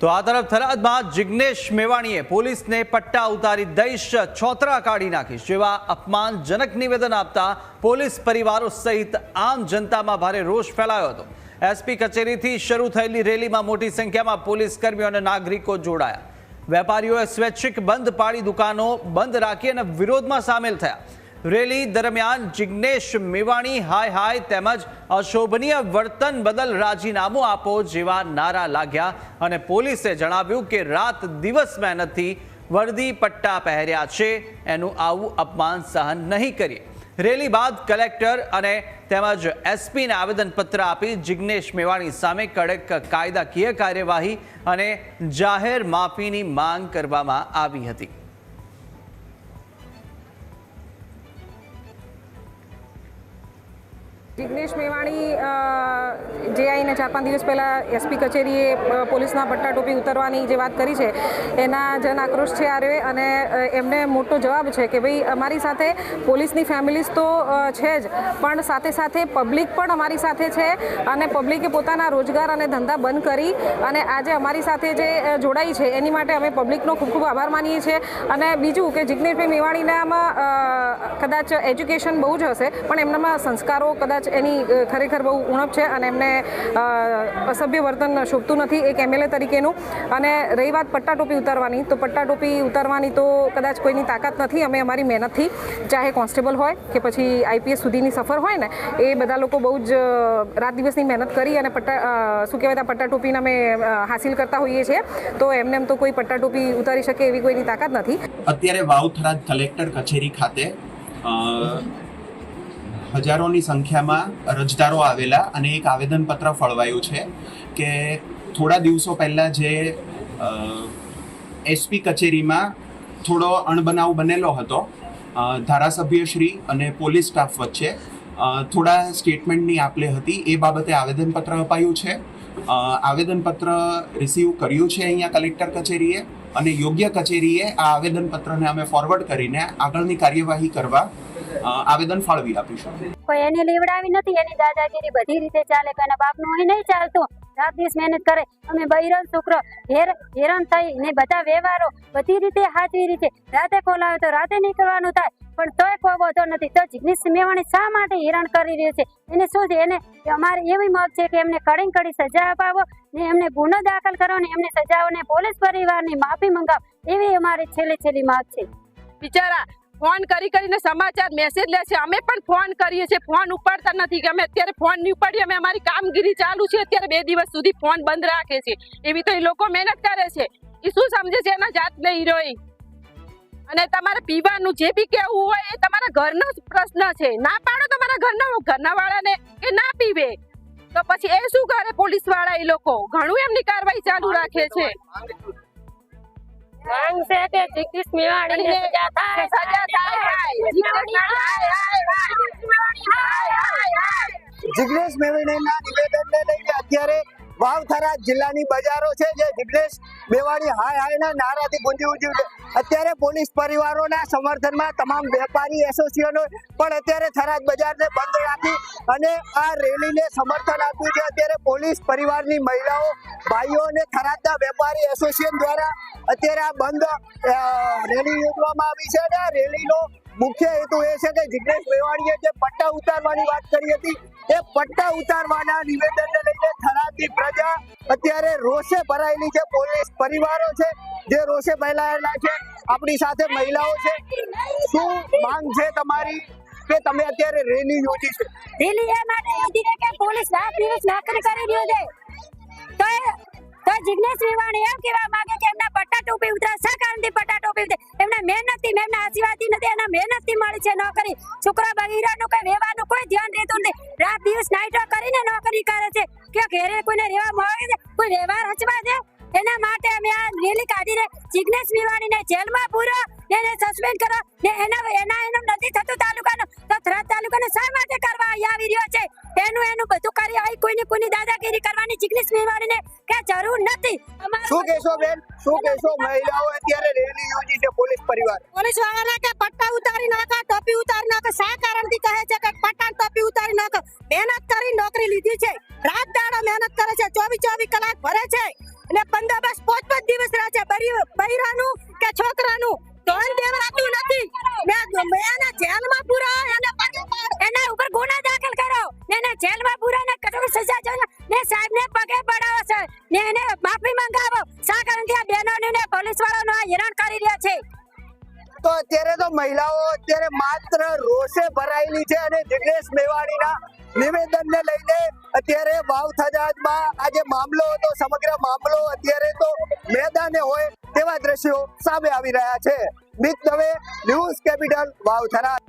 તો આ તરફ થરાદમાં જિગ્નેશ મેવાણીએ પોલીસને પટ્ટા ઉતારી દઈશ છોતરા કાઢી નાખીશ જેવા અપમાનજનક નિવેદન આપતા પોલીસ પરિવારો સહિત આમ જનતામાં ભારે રોષ ફેલાયો હતો. એસપી કચેરીથી શરૂ થયેલી રેલીમાં મોટી સંખ્યામાં પોલીસ કર્મીઓ અને નાગરિકો જોડાયા. વેપારીઓએ સ્વૈચ્છિક બંધ પાડી દુકાનો બંધ રાખી અને વિરોધમાં સામેલ થયા. રેલી દરમિયાન જિગ્નેશ મેવાણી, હાય હાય તેમજ અશોભનીય વર્તન બદલ રાજીનામું આપો જેવા નારા લાગ્યા અને પોલીસે જણાવ્યું કે રાત દિવસ મહેનતથી વર્દી પટ્ટા પહેર્યા છે, એનું આવું અપમાન સહન નહીં કરીએ. રેલી બાદ કલેક્ટર અને તેમજ એસપીને આવેદનપત્ર આપી જિગ્નેશ મેવાણી સામે કડક કાયદાકીય કાર્યવાહી અને જાહેર માફીની માંગ કરવામાં આવી હતી. જિગ્નેશ મેવાણી જે આઈને ચાર પાંચ દિવસ પહેલાં એસપી કચેરીએ પોલીસના પટ્ટા ટોપી ઉતરવાની જે વાત કરી છે, એના જન આક્રોશ છે આરવે અને એમને મોટો જવાબ છે કે ભાઈ અમારી સાથે પોલીસની ફેમિલીઝ તો છે જ, પણ સાથે સાથે પબ્લિક પણ અમારી સાથે છે અને પબ્લિકે પોતાના રોજગાર અને ધંધા બંધ કરી અને આજે અમારી સાથે જે જોડાઈ છે, એની માટે અમે પબ્લિકનો ખૂબ ખૂબ આભાર માનીએ છીએ. અને બીજું કે જિગ્નેશભાઈ મેવાણીનામાં કદાચ એજ્યુકેશન બહુ જ હશે, પણ એમનામાં સંસ્કારો કદાચ એની ખરેખર બહુ ઉણપ છે અને એમને અસભ્ય વર્તન શોભતું નથી એક એમએલએ તરીકેનું. અને રહી વાત પટ્ટા ટોપી ઉતારવાની, તો પટ્ટા ટોપી ઉતારવાની તો કદાચ કોઈની તાકાત નથી, અમે અમારી મહેનતથી ચાહે કોન્સ્ટેબલ હોય કે પછી આઈપીએસ સુધીની સફર હોય ને, એ બધા લોકો બહુ જ રાત દિવસની મહેનત કરી અને પટ્ટા શું કહેવાય પટ્ટા ટોપીને અમે હાસિલ કરતા હોઈએ છીએ, તો એમને એમ તો કોઈ પટ્ટા ટોપી ઉતારી શકે એવી કોઈની તાકાત નથી. અત્યારે વાવથરાદ કલેક્ટર કચેરી ખાતે હજારોની સંખ્યામાં અરજદારો આવેલા અને એક આવેદનપત્ર ફળવાયું છે કે થોડા દિવસો પહેલાં જે એસપી કચેરીમાં થોડો અણબનાવ બનેલો હતો ધારાસભ્યશ્રી અને પોલીસ સ્ટાફ વચ્ચે થોડા સ્ટેટમેન્ટની આપલે હતી, એ બાબતે આવેદનપત્ર અપાયું છે. આવેદનપત્ર રિસીવ કર્યું છે અહીંયા કલેક્ટર કચેરીએ અને યોગ્ય કચેરીએ આ આવેદનપત્રને અમે ફોરવર્ડ કરીને આગળની કાર્યવાહી કરવા આવેદન ફાળવી આપીશું. કોઈ એને લેવડાવી નથી એની દાદાગીરી બધી રીતે ચાલે કે એના બાપનું અહીં નહીં ચાલતું. રાત દિવસ મહેનત કરે. અમે બૈરન શુક્ર હેર હેરાન થઈ ને બધા વ્યવહારો બધી રીતે હાચવી રીતે. રાતે ખોલાવે તો રાતે નીકળવાનું થાય પણ તોય કોઈ વધો નથી. તો જિગ્નેશ મેવાણી શા માટે હેરાન કરી રહ્યો છે? એને શું છે? એને અમારે એવી મત છે કે એમને કડી કડી સજા અપાવો ને એમને ગુનો દાખલ કરો ને એમને સજાઓને પોલીસ પરિવારની માફી મંગાવ. એવી અમારી છેલ્લી છેલ્લી માંગ છે. બિચારા ફોન કરી કરીને સમાચાર મેસેજ લે છે. અમે પણ ફોન કરીએ છીએ. ફોન ઉપાડતા નથી કે અમે અત્યારે ફોન નહીં ઉપાડીએ. અમે અમારી કામગીરી ચાલુ છે. અત્યારે બે દિવસ સુધી ફોન બંધ રાખે છે. એવી તો એ લોકો મહેનત કરે છે. એ શું સમજે છે? એના જાત નહીં રહ્યો અને તમારે પીવાનું જે બી કેવું હોય એ તમારા ઘરનો જ પ્રશ્ન છે. ના પાડો તમારા ઘરના. ઘરના વાળાને કે ના પીવે. તો પછી એ શું કરે પોલીસવાળા એ લોકો? ઘણું એમની કાર્યવાહી ચાલુ રાખે છે. માંગ છે કે જગદીશ મેવાણીને સજા થાય. સજા જિગ્નેશ મેવાણીના નિવેદનને લઈને અત્યારે વાવથરા જિલ્લાની બજારો છે, જે જિગ્નેશ મેવાણી હાય હાયના નારાથી ગુંજી ઉઠ્યું છે. અત્યારે પોલીસ પરિવારોના સમર્થનમાં તમામ વેપારી એસોસિએશનો પણ અત્યારે થરાદ બજારને બંધ રાખી અને આ રેલીને સમર્થન આપ્યું છે. અત્યારે પોલીસ પરિવારની મહિલાઓ, ભાઈઓ અને થરાદના વેપારી એસોસિએશન દ્વારા અત્યારે આ બંધ રેલી યોજવામાં આવી છે અને આ રેલીનો મુખ્ય હેતુ એ છે કે જિગ્નેશ મેવાણીએ જે પટ્ટા ઉતારવાની વાત કરી હતી, એ પટ્ટા ઉતારવાના નિવેદનને લઈને થરાદની પ્રજા અત્યારે રોષે ભરાયેલી છે. પોલીસ પરિવારો છે, જે રોષે ફેલાયેલા છે. આપણી સાથે મહિલાઓ છે. શું માંગ છે તમારી કે તમે અત્યારે રેલી યોજી છે? રેલી એ માટે યોજી છે કે પોલીસ રાત દિવસ નોકરી કરી રહ્યો છે. તો તો જિગ્નેશ મેવાણી એમ કહેવા માંગે કે એમના પટ્ટા ટોપી ઉતરા શા કારણથી પટ્ટા ટોપી ઉતરે એમના મહેનતથી ને એમના આશીર્વાદથી નથી, એના મહેનતથી મળી છે નોકરી. છોકરા બગીરાનું કોઈ વ્યવહારનું કોઈ ધ્યાન રહેતું નથી રાત દિવસ નાઈટો કરીને નોકરી કરે છે. કે ઘેરે કોઈને રહેવા મળે છે? કોઈ વ્યવહાર હચવા છે? એના માટે અમે આ રેલી કાઢીને જિગ્નેશ મેવાણીને જેલમાં પૂરો, ને સસ્પેન્ડ કરો. ને એના એના એનું નથી થતું તાલુકાનું. તો તાલુકાને શા માટે કરવા આવી રહ્યો છે. એનું એનું બધું કાર્ય અહીં કોઈની કોઈની દાદાગીરી કરવાની જીગ્નેશ મેવાણીને કે જરૂર નથી. શું કહેશો બેન? શું કહેશો? મહિલાઓ અત્યારે રેલી યોજી છે પોલીસ પરિવાર. પોલીસ વાળાના કે પટ્ટા ઉતારી નાખા ટોપી ઉતારી નાખા શા કારણથી કહે છે કે પટ્ટા ટોપી ઉતારી નાખો. મહેનત કરી નોકરી લીધી છે. રાત દાડો મહેનત કરે છે. ચોવીસ ચોવીસ કલાક ભરે છે. અને બંદોબસ્ત પાંચ પાંચ દિવસ રહે છે. બરી- બૈરાનું કે છોકરાનું ધોન દેવરાતું નથી. બહેનોને ને પોલીસ વાળાનો હેરાન કરી રહ્યા છે. તો અત્યારે તો મહિલાઓ અત્યારે માત્ર રોષે ભરાયેલી છે અને જિગ્નેશ મેવાણીના નિવેદનને લઈને અત્યારે વાવ થજાજમાં આજે મામલો હતો, સમગ્ર મામલો અત્યારે તો મેદાને હોય તેવા દ્રશ્યો સામે આવી રહ્યા છે. Mit Dave, news capital Vav Tharad.